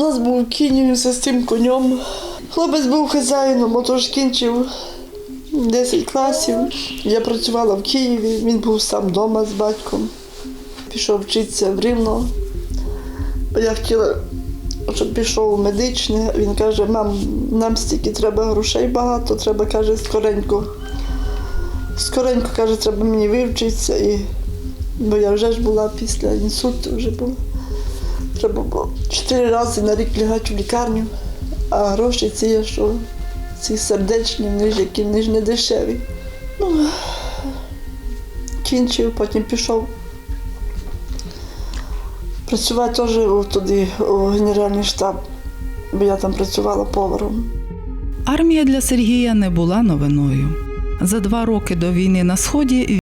У нас був кінь з цим конем. Хлопець був хазяїном, отож кінчив 10 класів. Я працювала в Києві, він був сам вдома з батьком. Пішов вчитися в Рівно. Я хотіла, щоб пішов у медичне. Він каже, мам, нам стільки треба грошей багато, треба, каже, скоренько. Скоренько, каже, треба мені вивчитися. І... Бо я вже ж була після інсульту, вже була. Треба було чотири рази на рік лягати в лікарню, а гроші ці, є, що ці сердечні, вони ж які вони ж не дешеві. Ну, кінчив, потім пішов. Працювати теж туди, у Генеральний штаб, бо я там працювала поваром. Армія для Сергія не була новиною. За два роки до війни на сході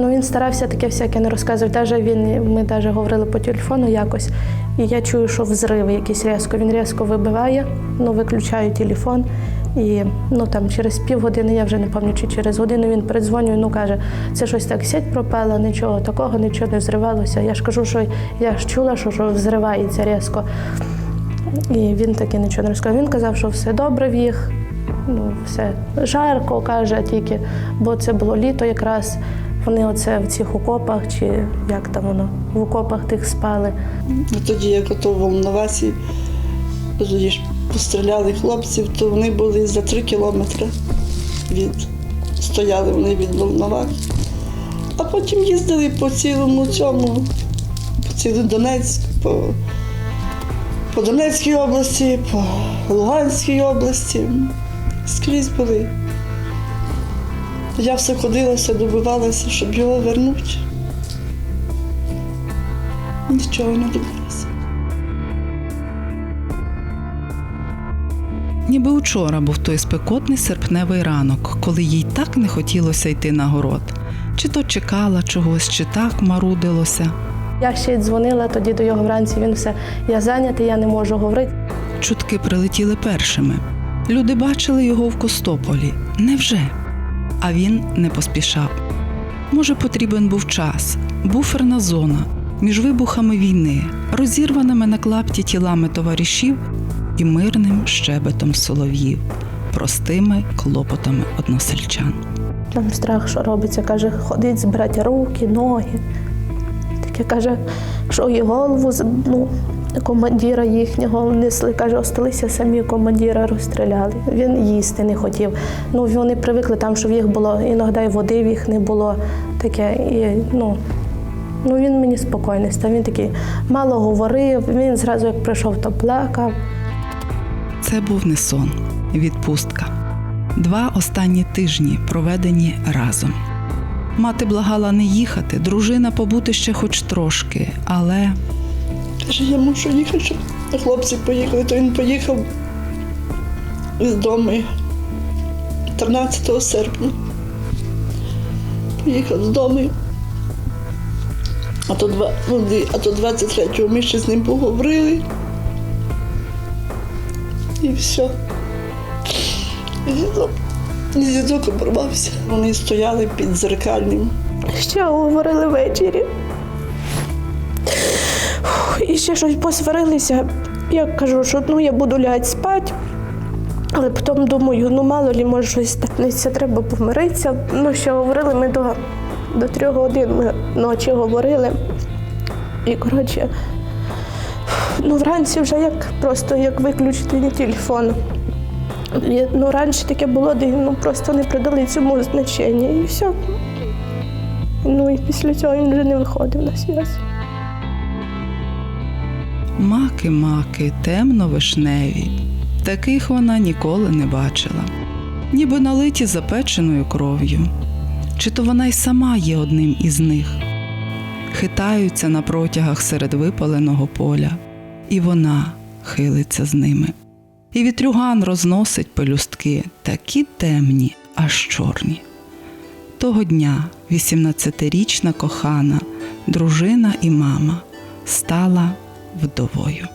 Ну, він старався таке всяке не розказувати. Даже він, ми навіть говорили по телефону якось, і я чую, що взриви якісь різко. Він різко вибиває, ну, виключаю телефон. І ну, там, через півгодини, я вже не пам'ятаю, чи через годину він передзвонює, ну каже, це щось так сеть пропала, нічого такого, нічого не взривалося. Я ж кажу, що я ж чула, що, що взривається різко. І він таки нічого не розказав. Він казав, що все добре в їх, ну, все жарко, каже тільки, бо це було літо якраз. Вони оце в цих окопах, чи як там воно, в окопах тих спали. Ну, Тоді, як ото в Волновасі, тоді ж постріляли хлопців, то вони були за три кілометри від стояли вони від Волновахи. А потім їздили по цілому цьому, по цілу Донецьк, по, по Донецькій області, по Луганській області. Скрізь були. Я все ходилася, добивалася, щоб його вернути. Нічого не добилася. Ніби учора був той спекотний серпневий ранок, коли їй так не хотілося йти на город. Чи то чекала чогось, чи так марудилося. Я ще й дзвонила тоді до його вранці. Він все, я зайнятий, я не можу говорити. Чутки прилетіли першими. Люди бачили його в Костополі. Невже? А він не поспішав. Може, потрібен був час, буферна зона між вибухами війни, розірваними на клапті тілами товаришів і мирним щебетом солов'їв, простими клопотами односельчан. Там страх, що робиться, каже, ходить збирати руки, ноги. Таке каже, що і голову ну, командира їхнього несли. Каже, осталися самі командира розстріляли. Він їсти не хотів. Ну, вони привикли там, що в їх було, іноді і води в їх не було. Таке, і, ну, ну, він мені спокійний став. Він такий мало говорив, він зразу як прийшов, то плакав. Це був не сон, відпустка. Два останні тижні проведені разом. Мати благала не їхати, дружина побути ще хоч трошки, але Каже, я мушу їхати, щоб хлопці поїхали. То він поїхав з дому 13 серпня. Поїхав з дому. А то, два, ну, то 23-го ми ще з ним поговорили. І все. І зв'язок- оборвався. Вони стояли під дзеркальним. Ще говорили ввечері. І ще щось посварилися. Я кажу, що ну я буду лягати спати. Але потім думаю, ну мало лі, може щось станеться, треба помиритися. Ну, ще говорили ми до, до трьох годин ми ночі говорили. І коротше, ну вранці вже як просто як виключити телефон. І, Ну, раніше таке було, де ну, просто не придали цьому значення і все. Ну і після цього він вже не виходив на зв'язок. Маки, маки, темно-вишневі. Таких вона ніколи не бачила, ніби налиті запеченою кров'ю. Чи то вона й сама є одним із них. Хитаються на протягах серед випаленого поля, і вона хилиться з ними. І вітрюган розносить пелюстки, такі темні, аж чорні. Того дня 18-річна кохана, дружина і мама стала вдовою.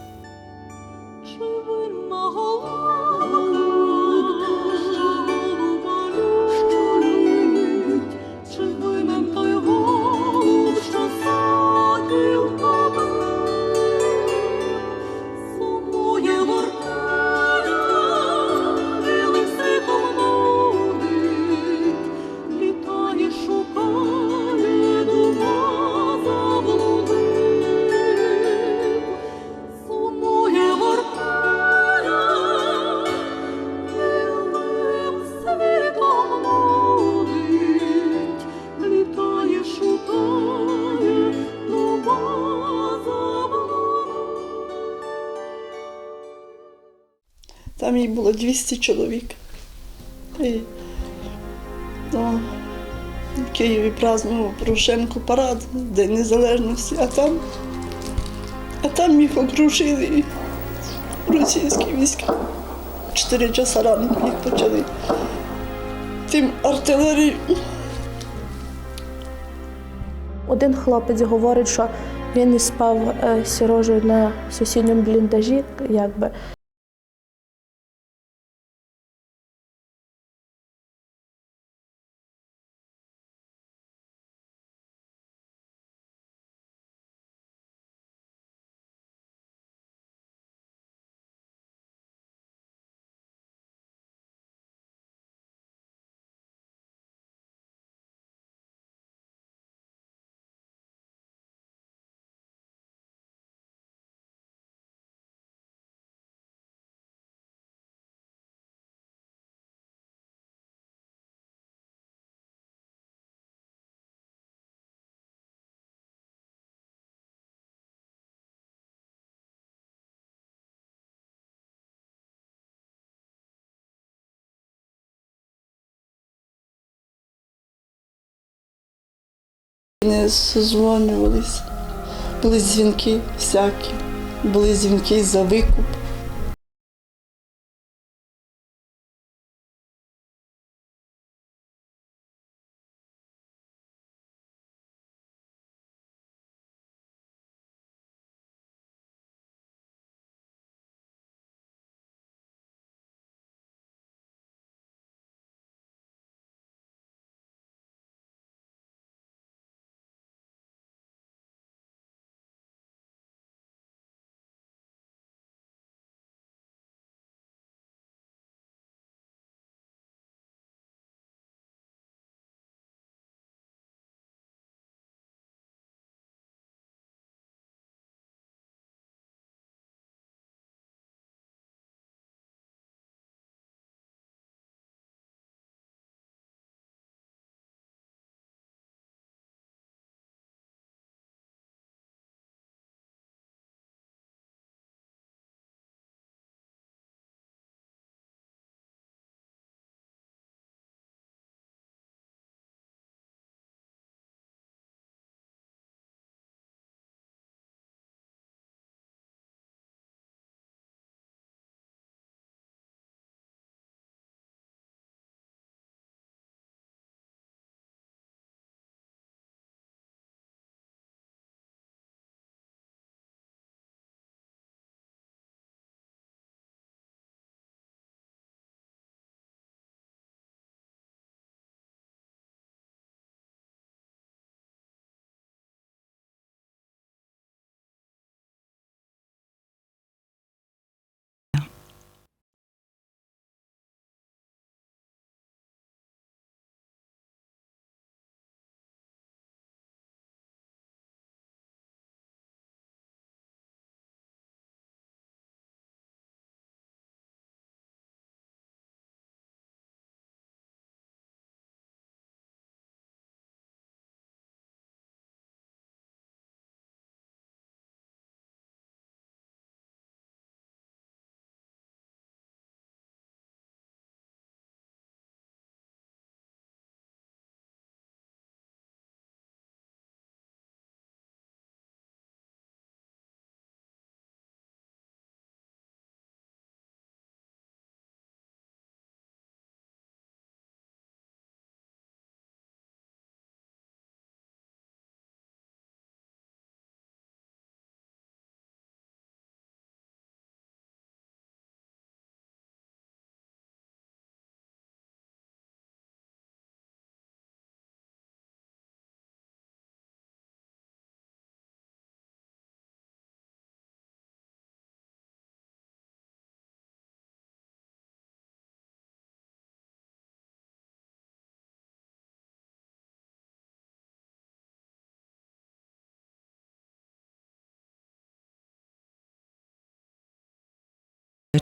Там їх було 200 чоловік. І, ну, в Києві празднував Порошенко парад, День Незалежності, а там, а там їх окружили російські війська. Чотири часа ранку їх почали. Тим артилерією. Один хлопець говорить, що він не спав е, з Сірожею на сусідньому бліндажі, якби. Не созвонювалися. Були дзвінки всякі, були дзвінки за викуп.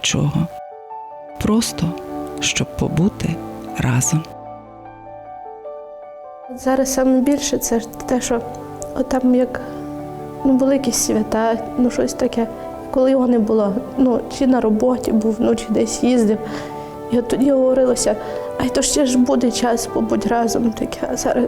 Чого. Просто щоб побути разом. Зараз саме більше це те, що там як ну, були якісь свята, ну щось таке. Коли його не було, ну чи на роботі був, ну чи десь їздив. І от тоді говорилося, ай то ще ж буде час побудь разом таке. А зараз